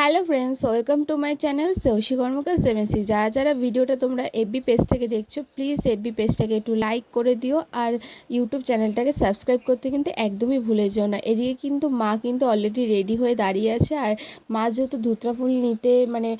Hello friends, welcome to my channel Soushi Karmakar seventy যারা যারা ভিডিওটা তোমরা এফবি পেজ থেকে দেখছ প্লিজ এফবি পেজটাকে একটু লাইক করে দিও আর ইউটিউব চ্যানেলটাকে সাবস্ক্রাইব করতে কিন্তু একদমই ভুলে যেও না। এদিকে কিন্তু মা কিন্তু অলরেডি রেডি হয়ে দাঁড়িয়ে আছে আর মা যেহেতু ধুতরা ফুল নিতে মানে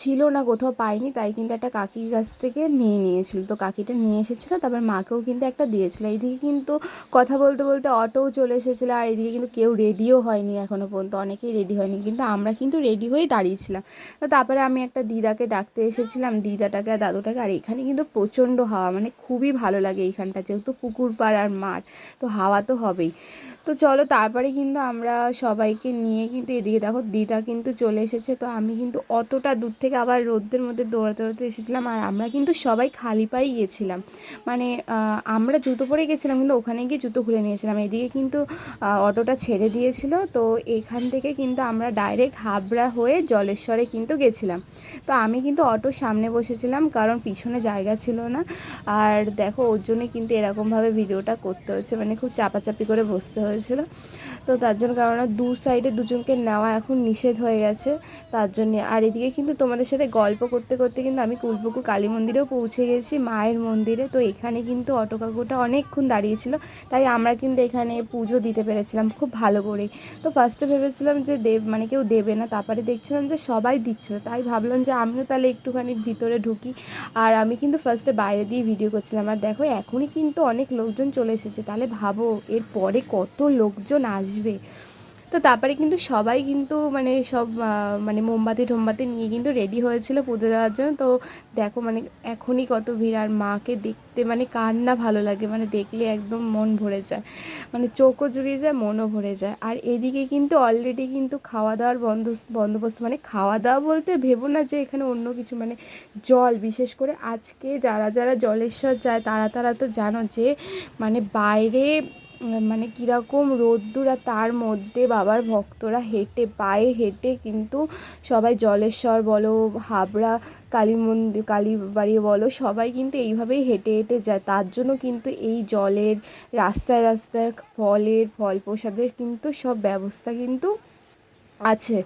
ছিল না, কোথাও পায়নি, তাই কিন্তু একটা কাকির কাছ থেকে নিয়ে নিয়েছিল। তো কাকিটা নিয়ে এসেছিল, তারপর মাকেও কিন্তু একটা দিয়েছিল। এইদিকে কিন্তু কথা বলতে বলতে অটোও চলে এসেছিল আর এদিকে কিন্তু কেউ রেডিও হয়নি এখনও পর্যন্ত, অনেকেই রেডি হয়নি। কিন্তু আমরা কিন্তু রেডি হয়েই দাঁড়িয়েছিলাম। তো তারপরে আমি একটা দিদাকে ডাকতে এসেছিলাম, দিদাটাকে আর দাদুটাকে, আর এখানে কিন্তু প্রচণ্ড হাওয়া মানে খুবই ভালো লাগে এইখানটা যেহেতু পুকুর পাড় আর মাঠ, তো হাওয়া তো হবেই। তো চলো তারপরে কিন্তু আমরা সবাইকে নিয়ে কিন্তু এদিকে দেখো দিদা কিন্তু চলে এসেছে। তো আমি কিন্তু অতটা দূর থেকে আবার রোদ্রের মধ্যে দৌড়াতে দৌড়াতে এসেছিলাম আর আমরা কিন্তু সবাই খালি পায়েই গেছিলাম মানে আমরা জুতো পরে গেছিলাম কিন্তু ওখানে গিয়ে জুতো খুলে নিয়েছিলাম। এদিকে কিন্তু অটোটা ছেড়ে দিয়েছিল। তো এখান থেকে কিন্তু আমরা ডাইরেক্ট হাবড়া হয়ে জলেশ্বরে কিন্তু গেছিলাম। তো আমি কিন্তু অটোর সামনে বসেছিলাম কারণ পিছনে জায়গা ছিল না। আর দেখো ওর জন্য কিন্তু এরকমভাবে ভিডিওটা করতে হচ্ছে। মানে খুব চাপাচাপি করে বসতে হয়েছিল। তো তার জন্য কারণ দু সাইডে দুজনকে নেওয়া এখন নিষেধ হয়ে গেছে, তার জন্যে। আর এদিকে কিন্তু তোমাদের সাথে গল্প করতে করতে কিন্তু আমি কুলপুকুর কালী মন্দিরেও পৌঁছে গেছি, মায়ের মন্দিরে। তো এখানে কিন্তু অটো কাকুটা অনেকক্ষণ দাঁড়িয়েছিল, তাই আমরা কিন্তু এখানে পুজো দিতে পেরেছিলাম খুব ভালো করেই তো ফার্স্টে ভেবেছিলাম যে দেব মানে কেউ দেবে না, তারপরে দেখছিলাম যে সবাই দিচ্ছিল, তাই ভাবলাম যে আমিও তাহলে একটুখানি ভিতরে ঢুকি। আর আমি কিন্তু ফার্স্টে বাইরে দিয়ে ভিডিও করছিলাম। আর দেখো, এখনই কিন্তু অনেক লোকজন চলে এসেছে, তাহলে ভাবো এর পরে কত লোকজন আসবে। তো তারপরে কিন্তু সবাই কিন্তু মানে সব মানে মোমবাতি টোমবাতি নিয়ে কিন্তু রেডি হয়েছিল পুজো দেওয়ার জন্য। তো দেখো মানে এখনই কত ভিড় আর মাকে দেখতে মানে কার না ভালো লাগে মানে দেখলে একদম মন ভরে যায়। মানে চোখও জুড়িয়ে যায়, মনও ভরে যায়। আর এদিকে কিন্তু অলরেডি কিন্তু খাওয়া দাওয়ার বন্ধ, বন্দোবস্ত মানে খাওয়া দাওয়া বলতে ভেবো না যে এখানে অন্য কিছু মানে জল। বিশেষ করে আজকে যারা যারা জলেশ্বর যায়, তারা তারা তো জানো যে মানে বাইরে মানে কীরকম রোদ্দুর আর তার মধ্যে বাবার ভক্তরা হেঁটে, পায়ে হেঁটে কিন্তু সবাই জলেশ্বর বলো, হাবড়া কালী মন্দির কালীবাড়ি বলো, সবাই কিন্তু এইভাবেই হেঁটে হেঁটে যায়। তার জন্য কিন্তু এই জলের রাস্তায় রাস্তায় ফলের, ফল প্রসাদের কিন্তু সব ব্যবস্থা কিন্তু আছে।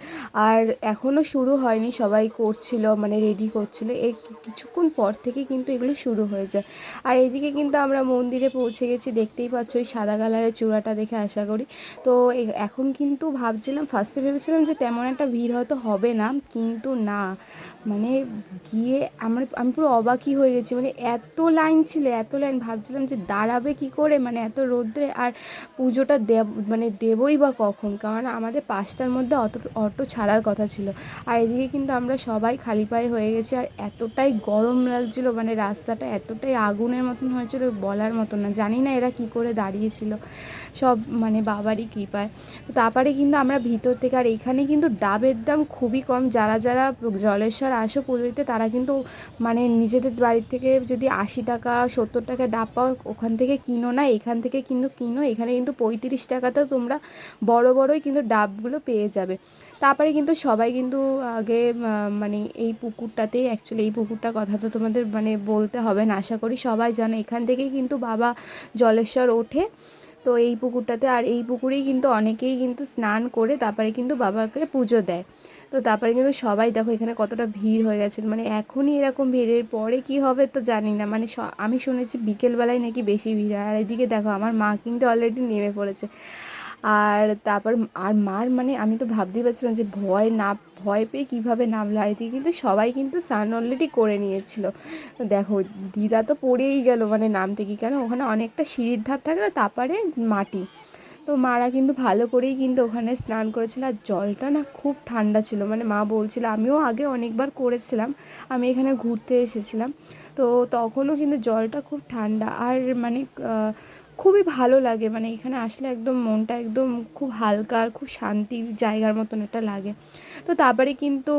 আর এখনও শুরু হয়নি, সবাই করছিল মানে রেডি করছিল। এর কিছুক্ষণ পর থেকে কিন্তু এগুলো শুরু হয়ে যায়। আর এইদিকে কিন্তু আমরা মন্দিরে পৌঁছে গেছি, দেখতেই পাচ্ছ ওই সাদা কালারের চূড়াটা দেখে আশা করি। তো এখন কিন্তু ভাবছিলাম ফার্স্টে ভেবেছিলাম যে তেমন একটা ভিড় হয়তো হবে না, কিন্তু না। মানে গিয়ে আমার, আমি পুরো অবাকই হয়ে গেছি। মানে এত লাইন ছিল, এত লাইন ভাবছিলাম যে দাঁড়াবে কি করে মানে এত রোদ্রে, আর পুজোটা দেব মানে দেবই বা কখন? কারণ আমাদের পাঁচটার মধ্যে অটো অটো ছাড়ার কথা ছিল। আর এদিকে কিন্তু আমরা সবাই খালি পায়ে হয়ে গেছি আর এতটাই গরম লাগছিল মানে রাস্তাটা এতটাই আগুনের মতন হয়েছিল বলার মতন না। জানি না এরা কি করে দাঁড়িয়েছিল, সব মানে বাবারই কৃপায়। তারপরে কিন্তু আমরা ভিতর থেকে, আর এখানে কিন্তু ডাবের দাম খুবই কম। যারা যারা জলেশ্বর আসো পুজো দিতে তারা কিন্তু মানে নিজেদের বাড়ির থেকে যদি আশি টাকা, সত্তর টাকা ডাব পাও, ওখান থেকে কিনো না, এখান থেকে কিন্তু কিনো। এখানে কিন্তু পঁয়ত্রিশ টাকাতেও তোমরা বড়, বড়ই কিন্তু ডাবগুলো পেয়ে যাবে। তারপরে কিন্তু সবাই কিন্তু আগে মানে এই পুকুরটাতেই অ্যাকচুয়ালি এই পুকুরটার কথা তো তোমাদের মানে বলতে হবে না, আশা করি সবাই জানে। এখান থেকেই কিন্তু বাবা জলেশ্বর ওঠে। তো এই পুকুরটাতে আর এই পুকুরেই কিন্তু অনেকেই কিন্তু স্নান করে তারপরে কিন্তু বাবাকে পুজো দেয়। তো তারপরে কিন্তু সবাই দেখো এখানে কতটা ভিড় হয়ে গেছে। মানে এখনই এরকম ভিড়ের পরে কি হবে তো জানি না। মানে আমি শুনেছি বিকেলবেলায় নাকি বেশি ভিড় হয়। আর এদিকে দেখো আমার মা কিন্তু অলরেডি নেমে পড়েছে। আর তারপর আর মার মানে আমি তো ভাবতেই পারছিলাম যে ভয় না, ভয় পেয়ে কীভাবে নামলো আর কিন্তু সবাই কিন্তু স্নান অলরেডি করে নিয়েছিল। দেখো, দিদা তো পড়েই গেল মানে নামতে কি কেন ওখানে অনেকটা সিঁড়ির ধাপ থাকে তারপরে মাটি। তো মারা কিন্তু ভালো করেই কিন্তু ওখানে স্নান করেছিল, আর জলটা না খুব ঠান্ডা ছিল। মানে মা বলছিল, আমিও আগে অনেকবার করেছিলাম, আমি এখানে ঘুরতে এসেছিলাম। তো তখনও কিন্তু জলটা খুব ঠান্ডা। আর মানে খুবই ভালো লাগে। মানে এখানে আসলে একদম মনটা একদম খুব হালকা আর খুব শান্তির জায়গার মতন একটা লাগে। তো তারপরে কিন্তু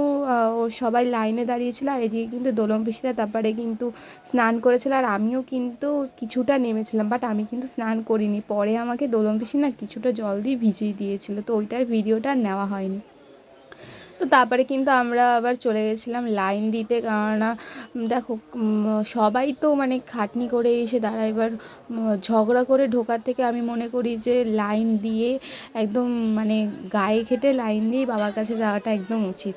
সবাই লাইনে দাঁড়িয়েছিল আর এদিকে কিন্তু দোলম পিসিরা তারপরে কিন্তু স্নান করেছিল আর আমিও কিন্তু কিছুটা নেমেছিলাম। বাট আমি কিন্তু স্নান করিনি। পরে আমাকে দোলম পিসি না কিছুটা জল দিয়ে ভিজিয়ে দিয়েছিল। তো ওইটার ভিডিওটা নেওয়া হয়নি। তো তারপরে কিন্তু আমরা আবার চলে গেছিলাম লাইন দিতে। কেননা দেখো সবাই তো মানে খাটনি করে এসে দাঁড়ায় এবার ঝগড়া করে ঢোকার থেকে আমি মনে করি যে লাইন দিয়ে একদম মানে গায়ে খেটে লাইন দিয়ে বাবার কাছে যাওয়াটা একদম উচিত।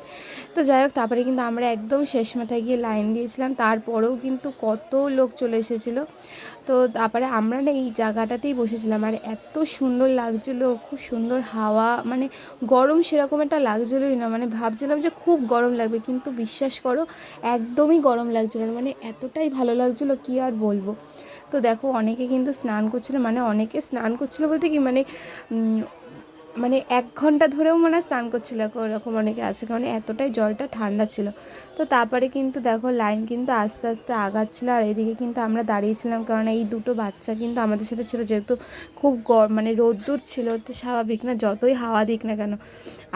তো যাই হোক, তারপরে কিন্তু আমরা একদম শেষ মাথায় গিয়ে লাইন দিয়েছিলাম। তারপরেও কিন্তু কত লোক চলে এসেছিল। তো তারপরে আমরা না এই জায়গাটাতেই বসেছিলাম। আর এত সুন্দর লাগছিল, খুব সুন্দর হাওয়া মানে গরম সেরকম একটা লাগছিলোই না। মানে ভাবছিলাম যে খুব গরম লাগবে, কিন্তু বিশ্বাস করো একদমই গরম লাগছিল না মানে এতটাই ভালো লাগছিল কি আর বলব। তো দেখো অনেকে কিন্তু স্নান করছিল মানে অনেকে স্নান করছিল বলতে কি মানে মানে এক ঘণ্টা ধরেও মনে স্নান করছিল ওরকম অনেকে আছে, কারণ এতটাই জলটা ঠান্ডা ছিল। তো তারপরে কিন্তু দেখো, লাইন কিন্তু আস্তে আস্তে আগাচ্ছিলো, আর এদিকে কিন্তু আমরা দাঁড়িয়েছিলাম, কারণ এই দুটো বাচ্চা কিন্তু আমাদের সাথে ছিল, যেহেতু খুব গর মানে রোদ্দুর ছিল, তো স্বাভাবিক না, যতই হাওয়া দিক না কেন।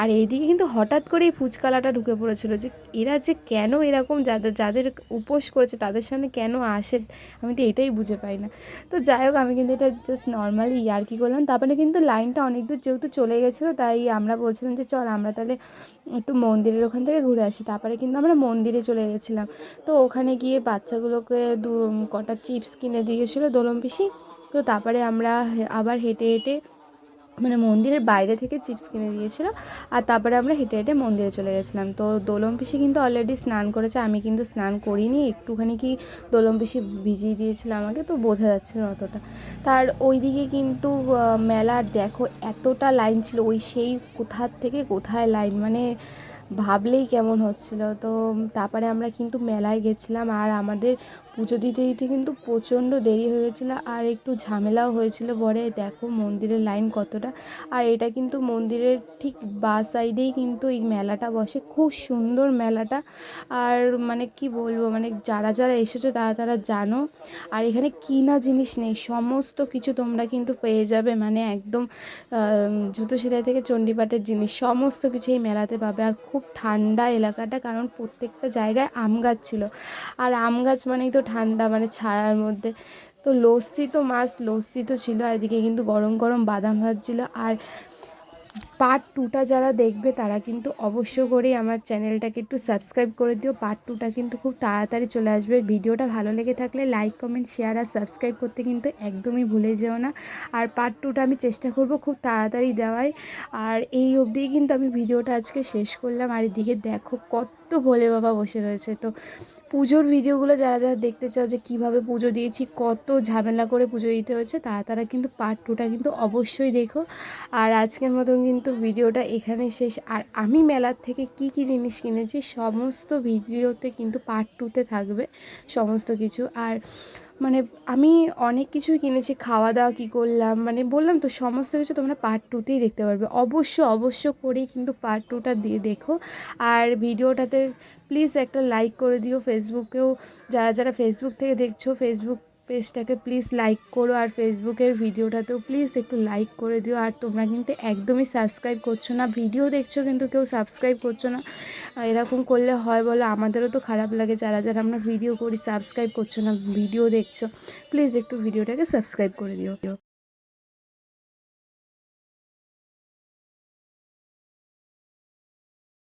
আর এইদিকে কিন্তু হঠাৎ করেই ফুচকালাটা ঢুকে পড়েছিল, যে এরা যে কেন এরকম যাদের যাদের উপোস করেছে, তাদের সামনে কেন আসে, আমি তো এটাই বুঝে পাই না। তো যাই হোক, আমি কিন্তু এটা জাস্ট নর্মালি ইয়ার্কি করলাম, তারপরে কিন্তু লাইনটা অনেক দূর, যেহেতু চলে গেছিল, তাই আমরা বলছিলাম যে চল আমরা তাহলে একটু মন্দিরের ওখান থেকে ঘুরে আসি। তারপরে কিন্তু আমরা মন্দিরে চলে গেছিলাম। তো ওখানে গিয়ে বাচ্চাগুলোকে দু, কটা চিপস কিনে দিয়েছিলো দোলম পিসি। তো তারপরে আমরা আবার হেঁটে হেঁটে মানে মন্দিরের বাইরে থেকে চিপস কিনে দিয়েছিলো আর তারপরে আমরা হেঁটে হেঁটে মন্দিরে চলে গেছিলাম। তো দোলম পিসি কিন্তু অলরেডি স্নান করেছে, আমি কিন্তু স্নান করিনি, একটুখানি কি দোলম পিসি ভিজিয়ে দিয়েছিল আমাকে, তো বোঝা যাচ্ছে না অতটা। তার ওইদিকে কিন্তু মেলার দেখো এতটা লাইন ছিল, ওই সেই কোথার থেকে কোথায় লাইন মানে ভাবলেই কেমন হচ্ছিল। তো তারপরে আমরা কিন্তু মেলায় গেছিলাম, আর আমাদের পুজো দিতে দিতে কিন্তু প্রচণ্ড দেরি হয়ে গেছিল আর একটু ঝামেলাও হয়েছিল পরে দেখো মন্দিরের লাইন কতটা। আর এটা কিন্তু মন্দিরের ঠিক বা সাইডেই কিন্তু এই মেলাটা বসে। খুব সুন্দর মেলাটা। আর মানে কি বলব মানে যারা যারা এসেছ তারা তারা জানো। আর এখানে কিনা জিনিস নেই, সমস্ত কিছু তোমরা কিন্তু পেয়ে যাবে। মানে একদম জুতো সেলাই থেকে চণ্ডীপাঠের জিনিস, সমস্ত কিছু এই মেলাতে পাবে। আর খুব ঠান্ডা এলাকাটা কারণ প্রত্যেকটা জায়গায় আম গাছ ছিল। আর আম গাছ মানেই তো ঠান্ডা মানে ছায়ার মধ্যে। তো লস্যি তো মাছ লস্যি তো ছিল আর এদিকে কিন্তু গরম গরম বাদাম ভাজছিল। আর পার্ট টুটা যারা দেখবে তারা কিন্তু অবশ্য করেই আমার চ্যানেলটাকে একটু সাবস্ক্রাইব করে দিও। পার্ট টুটা কিন্তু খুব তাড়াতাড়ি চলে আসবে। ভিডিওটা ভালো লেগে থাকলে লাইক কমেন্ট শেয়ার আর সাবস্ক্রাইব করতে কিন্তু একদমই ভুলে যেও না। আর পার্ট টুটা আমি চেষ্টা করব খুব তাড়াতাড়ি দেওয়ার। আর এই অবধি কিন্তু আমি ভিডিওটা আজকে শেষ করলাম। আর এদিকে দেখো কত ভোলে বাবা বসে রয়েছে। তো পুজোর ভিডিওগুলো যারা যারা দেখতে চাও যে কীভাবে পুজো দিয়েছি, কত ঝামেলা করে পুজো দিতে হয়েছে, তারা তারা কিন্তু পার্ট টুটা কিন্তু অবশ্যই দেখো। আর আজকের মতন কিন্তু ভিডিওটা এখানে শেষ। আর আমি মেলার থেকে কি কি জিনিস কিনেছি, সমস্ত ভিডিওতে কিন্তু পার্ট টুতে থাকবে, সমস্ত কিছু। আর মানে আমি অনেক কিছুই কিনেছি খাওয়া দাওয়া কী করলাম মানে বললাম তো সমস্ত কিছু তোমরা পার্ট টুতেই দেখতে পারবে। অবশ্য অবশ্য করেই কিন্তু পার্ট টুটা দিয়ে দেখো। আর ভিডিওটাতে প্লিজ একটা লাইক করে দিও। ফেসবুকেও যারা যারা ফেসবুক থেকে দেখছ ফেসবুক পেজটাকে প্লিজ লাইক করো আর ফেসবুকের ভিডিওটাতেও প্লিজ একটু লাইক করে দিও। আর তোমরা কিন্তু একদমই সাবস্ক্রাইব করছ না। ভিডিও দেখছ কিন্তু কেউ সাবস্ক্রাইব করছ না। এরকম করলে হয় বলো, আমাদেরও তো খারাপ লাগে। যারা যারা আমরা ভিডিও করি সাবস্ক্রাইব করছ না ভিডিও দেখছ প্লিজ একটু ভিডিওটাকে সাবস্ক্রাইব করে দিও।